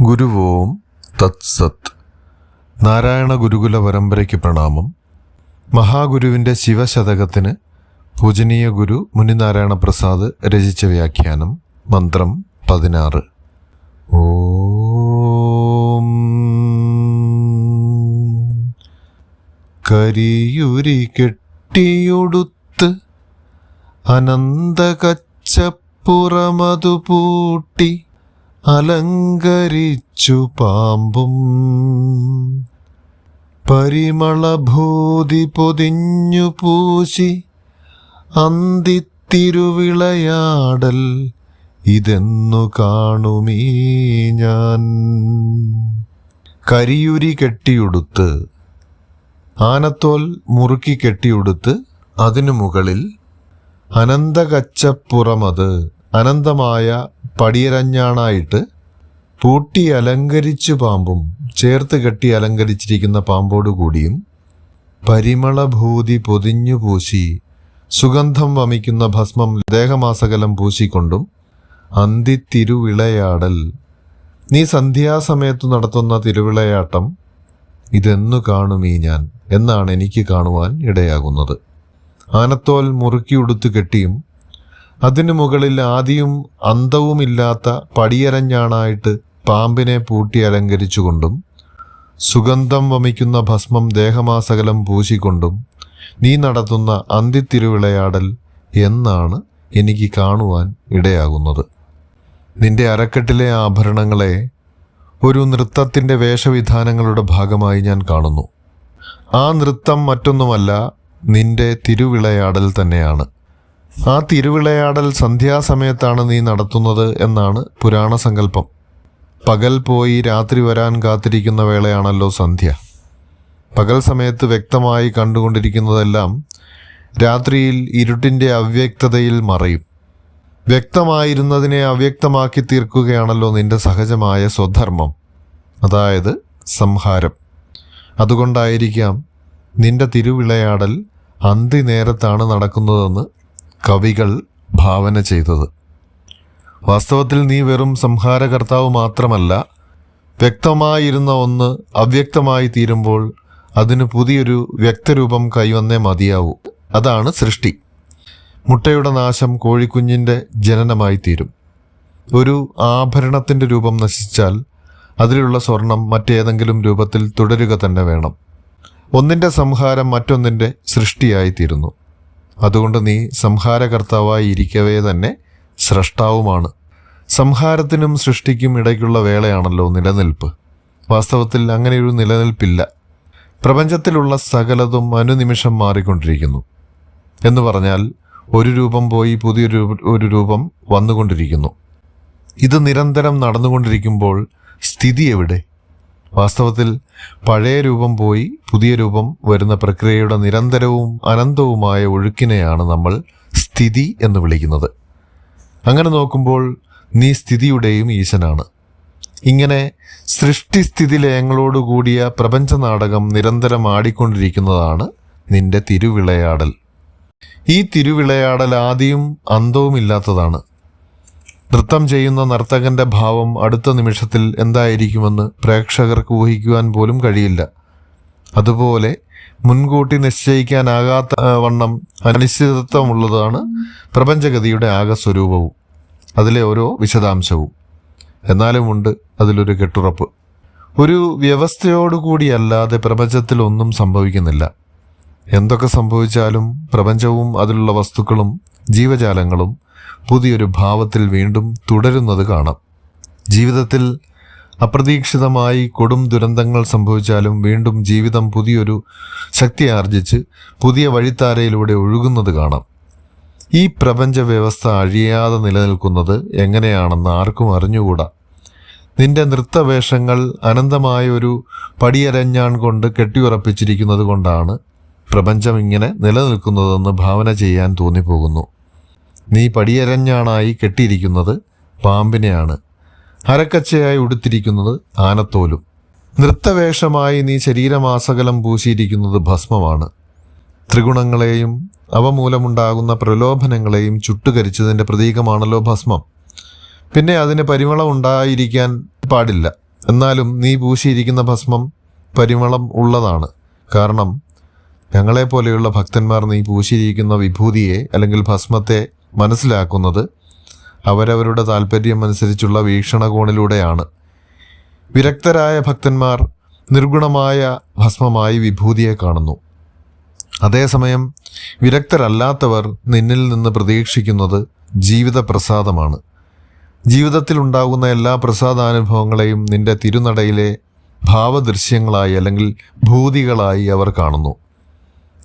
ഗുരുവോം തത്സത്. നാരായണ ഗുരുകുല പരമ്പരയ്ക്ക് പ്രണാമം. മഹാഗുരുവിന്റെ ശിവശതകത്തിന് പൂജനീയ ഗുരു മുനിനാരായണ പ്രസാദ് രചിച്ച വ്യാഖ്യാനം മന്ത്രം പതിനാറ്. ഓം. കരിയുരി കെട്ടിയൊടുത്ത് അനന്തകച്ചപ്പുറമതു പൂട്ടി അലങ്കരിച്ചു പാമ്പും. പരിമളഭൂതി പൊതിഞ്ഞു പൂശി അന്തിത്തിരുവിളയാടൽ ഇതെന്നു കാണുമീ ഞാൻ. കരിയുരി കെട്ടിയുടുത്ത് ആനത്തോൽ മുറുക്കി കെട്ടിയുടുത്ത് അതിനു മുകളിൽ അനന്തകച്ചപ്പുറമത് അനന്തമായ പടിയരഞ്ഞാണായിട്ട് പൂട്ടി അലങ്കരിച്ചു പാമ്പും ചേർത്ത് കെട്ടി അലങ്കരിച്ചിരിക്കുന്ന പാമ്പോടു കൂടിയും പരിമളഭൂതി പൊതിഞ്ഞു പൂശി സുഗന്ധം വമിക്കുന്ന ഭസ്മം ദേഹമാസകലം പൂശിക്കൊണ്ടും അന്തിത്തിരുവിളയാടൽ. നീ സന്ധ്യാസമയത്ത് നടത്തുന്ന തിരുവിളയാട്ടം ഇതെന്നു കാണുമീ ഞാൻ എന്നാണ് എനിക്ക് കാണുവാൻ ഇടയാകുന്നത്. ആനത്തോൽ മുറുക്കിയുടുത്തു കെട്ടിയും അതിനു മുകളിൽ ആദിയും അന്തവുമില്ലാത്ത പടിയരഞ്ഞാണായിട്ട് പാമ്പിനെ പൂട്ടി അലങ്കരിച്ചുകൊണ്ടും സുഗന്ധം വമിക്കുന്ന ഭസ്മം ദേഹമാസകലം പൂശിക്കൊണ്ടും നീ നടത്തുന്ന അന്തിത്തിരുവിളയാടൽ എന്നാണ് എനിക്ക് കാണുവാൻ ഇടയാകുന്നത്. നിന്റെ അരക്കെട്ടിലെ ആഭരണങ്ങളെ ഒരു നൃത്തത്തിന്റെ വേഷവിധാനങ്ങളുടെ ഭാഗമായി ഞാൻ കാണുന്നു. ആ നൃത്തം മറ്റൊന്നുമല്ല നിന്റെ തിരുവിളയാടൽ തന്നെയാണ്. ആ തിരുവിളയാടൽ സന്ധ്യാസമയത്താണ് നീ നടത്തുന്നത് എന്നാണ് പുരാണ സങ്കല്പം പകൽ പോയി രാത്രി വരാൻ കാത്തിരിക്കുന്ന വേളയാണല്ലോ സന്ധ്യ. പകൽ സമയത്ത് വ്യക്തമായി കണ്ടുകൊണ്ടിരിക്കുന്നതെല്ലാം രാത്രിയിൽ ഇരുട്ടിന്റെ അവ്യക്തതയിൽ മറയും. വ്യക്തമായിരുന്നതിനെ അവ്യക്തമാക്കി തീർക്കുകയാണല്ലോ നിന്റെ സഹജമായ സ്വധർമ്മം. അതായത് സംഹാരം. അതുകൊണ്ടായിരിക്കാം നിന്റെ തിരുവിളയാടൽ അന്തി നേരത്താണ് നടക്കുന്നതെന്ന് കവികൾ ഭാവന ചെയ്തത്. വാസ്തവത്തിൽ നീ വെറും സംഹാരകർത്താവ് മാത്രമല്ല വ്യക്തമായിരുന്ന ഒന്ന് അവ്യക്തമായി തീരുമ്പോൾ അതിന് പുതിയൊരു വ്യക്തരൂപം കൈവന്നേ മതിയാവൂ. അതാണ് സൃഷ്ടി. മുട്ടയുടെ നാശം കോഴിക്കുഞ്ഞിന്റെ ജനനമായി തീരും. ഒരു ആഭരണത്തിന്റെ രൂപം നശിച്ചാൽ അതിലുള്ള സ്വർണം മറ്റേതെങ്കിലും രൂപത്തിൽ തുടരുക തന്നെ വേണം. ഒന്നിന്റെ സംഹാരം മറ്റൊന്നിന്റെ സൃഷ്ടിയായി തീരുന്നു. അതുകൊണ്ട് നീ സംഹാരകർത്താവായി ഇരിക്കവേ തന്നെ സ്രഷ്ടാവുമാണ്. സംഹാരത്തിനും സൃഷ്ടിക്കും ഇടയ്ക്കുള്ള വേളയാണല്ലോ നിലനിൽപ്പ്. വാസ്തവത്തിൽ അങ്ങനെയൊരു നിലനിൽപ്പില്ല. പ്രപഞ്ചത്തിലുള്ള സകലതും അനുനിമിഷം മാറിക്കൊണ്ടിരിക്കുന്നു. എന്ന് പറഞ്ഞാൽ ഒരു രൂപം പോയി പുതിയൊരു ഒരു രൂപം വന്നുകൊണ്ടിരിക്കുന്നു. ഇത് നിരന്തരം നടന്നുകൊണ്ടിരിക്കുമ്പോൾ സ്ഥിതി എവിടെ? വാസ്തവത്തിൽ പഴയ രൂപം പോയി പുതിയ രൂപം വരുന്ന പ്രക്രിയയുടെ നിരന്തരവും അനന്തവുമായ ഒഴുക്കിനെയാണ് നമ്മൾ സ്ഥിതി എന്ന് വിളിക്കുന്നത്. അങ്ങനെ നോക്കുമ്പോൾ നീ സ്ഥിതിയുടെയും ഈശനാണ്. ഇങ്ങനെ സൃഷ്ടിസ്ഥിതി ലയങ്ങളോടുകൂടിയ പ്രപഞ്ച നാടകം നിരന്തരം ആടിക്കൊണ്ടിരിക്കുന്നതാണ് നിന്റെ തിരുവിളയാടൽ. ഈ തിരുവിളയാടൽ ആദിയും അന്തവുമില്ലാത്തതാണ്. നൃത്തം ചെയ്യുന്ന നർത്തകന്റെ ഭാവം അടുത്ത നിമിഷത്തിൽ എന്തായിരിക്കുമെന്ന് പ്രേക്ഷകർക്ക് ഊഹിക്കുവാൻ പോലും കഴിയില്ല. അതുപോലെ മുൻകൂട്ടി നിശ്ചയിക്കാനാകാത്ത വണ്ണം അനിശ്ചിതത്വമുള്ളതാണ് പ്രപഞ്ചഗതിയുടെ ആകെ സ്വരൂപവും അതിലെ ഓരോ വിശദാംശവും. എന്നാലുമുണ്ട് അതിലൊരു കെട്ടുറപ്പ്. ഒരു വ്യവസ്ഥയോടുകൂടിയല്ലാതെ പ്രപഞ്ചത്തിൽ ഒന്നും സംഭവിക്കുന്നില്ല. എന്തൊക്കെ സംഭവിച്ചാലും പ്രപഞ്ചവും അതിലുള്ള വസ്തുക്കളും ജീവജാലങ്ങളും പുതിയൊരു ഭാവത്തിൽ വീണ്ടും തുടരുന്നത് കാണാം. ജീവിതത്തിൽ അപ്രതീക്ഷിതമായി കൊടും ദുരന്തങ്ങൾ സംഭവിച്ചാലും വീണ്ടും ജീവിതം പുതിയൊരു ശക്തി ആർജിച്ച് പുതിയ വഴിത്താരയിലൂടെ ഒഴുകുന്നത് കാണാം. ഈ പ്രപഞ്ച വ്യവസ്ഥ അഴിയാതെ നിലനിൽക്കുന്നത് എങ്ങനെയാണെന്ന് ആർക്കും അറിഞ്ഞുകൂടാ. നിന്റെ നൃത്തവേഷങ്ങൾ അനന്തമായ ഒരു പടിയരഞ്ഞാൺ കൊണ്ട് കെട്ടിയുറപ്പിച്ചിരിക്കുന്നത് കൊണ്ടാണ് പ്രപഞ്ചം ഇങ്ങനെ നിലനിൽക്കുന്നതെന്ന് ഭാവന ചെയ്യാൻ തോന്നിപ്പോകുന്നു. നീ പടിയരഞ്ഞാണായി കെട്ടിയിരിക്കുന്നത് പാമ്പിനെയാണ്. അരക്കച്ചയായി ഉടുത്തിരിക്കുന്നത് ആനത്തോലും. നൃത്തവേഷമായി നീ ശരീരമാസകലം പൂശിയിരിക്കുന്നത് ഭസ്മമാണ്. ത്രിഗുണങ്ങളെയും അവ മൂലമുണ്ടാകുന്ന പ്രലോഭനങ്ങളെയും ചുട്ടുകരിച്ചതിന്റെ പ്രതീകമാണല്ലോ ഭസ്മം. പിന്നെ അതിന് പരിമളം ഉണ്ടായിരിക്കാൻ പാടില്ല. എന്നാലും നീ പൂശിയിരിക്കുന്ന ഭസ്മം പരിമളം ഉള്ളതാണ്. കാരണം ഞങ്ങളെപ്പോലെയുള്ള ഭക്തന്മാർ നീ പൂശിയിരിക്കുന്ന വിഭൂതിയെ അല്ലെങ്കിൽ ഭസ്മത്തെ മനസ്സിലാക്കുന്നത് അവരവരുടെ താല്പര്യം അനുസരിച്ചുള്ള വീക്ഷണകോണിലൂടെയാണ്. വിരക്തരായ ഭക്തന്മാർ നിർഗുണമായ ഭസ്മമായി വിഭൂതിയെ കാണുന്നു. അതേസമയം വിരക്തരല്ലാത്തവർ നിന്നിൽ നിന്ന് പ്രതീക്ഷിക്കുന്നത് ജീവിത പ്രസാദമാണ് ജീവിതത്തിൽ ഉണ്ടാകുന്ന എല്ലാ പ്രസാദാനുഭവങ്ങളെയും നിന്റെ തിരുനടയിലെ ഭാവദൃശ്യങ്ങളായി അല്ലെങ്കിൽ ഭൂതികളായി അവർ കാണുന്നു.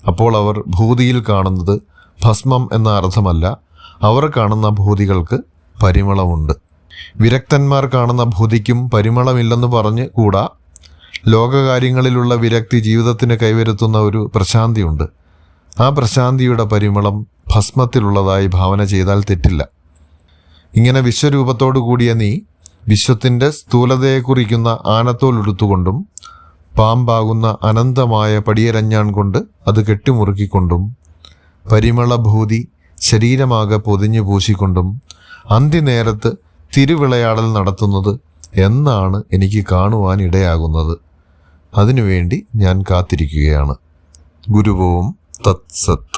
അപ്പോൾ അവർ ഭൂതിയിൽ കാണുന്നത് ഭസ്മം എന്ന അർത്ഥമല്ല. അവർ കാണുന്ന ഭൂതികൾക്ക് പരിമളമുണ്ട്. വിരക്തന്മാർ കാണുന്ന ഭൂതിക്കും പരിമളമില്ലെന്ന് പറഞ്ഞ് കൂടാ. ലോകകാര്യങ്ങളിലുള്ള വിരക്തി ജീവിതത്തിന് കൈവരുത്തുന്ന ഒരു പ്രശാന്തിയുണ്ട്. ആ പ്രശാന്തിയുടെ പരിമളം ഭസ്മത്തിലുള്ളതായി ഭാവന ചെയ്താൽ തെറ്റില്ല. ഇങ്ങനെ വിശ്വരൂപത്തോടു കൂടിയ നീ വിശ്വത്തിന്റെ സ്ഥൂലതയെ കുറിക്കുന്ന ആനത്തോൽ ഉടുത്തുകൊണ്ടും പാമ്പാകുന്ന അനന്തമായ പടിയരഞ്ഞാൺ കൊണ്ട് അത് കെട്ടിമുറുക്കിക്കൊണ്ടും പരിമളഭൂതി ശരീരമാകെ പൊതിഞ്ഞു പൂശിക്കൊണ്ടും അന്തിനേരത്ത് തിരുവിളയാടൽ നടത്തുന്നത് എന്നാണ് എനിക്ക് കാണുവാൻ ഇടയാകുന്നത് അതിനുവേണ്ടി ഞാൻ കാത്തിരിക്കുകയാണ്. ഗുരുവും തത്സത്ത്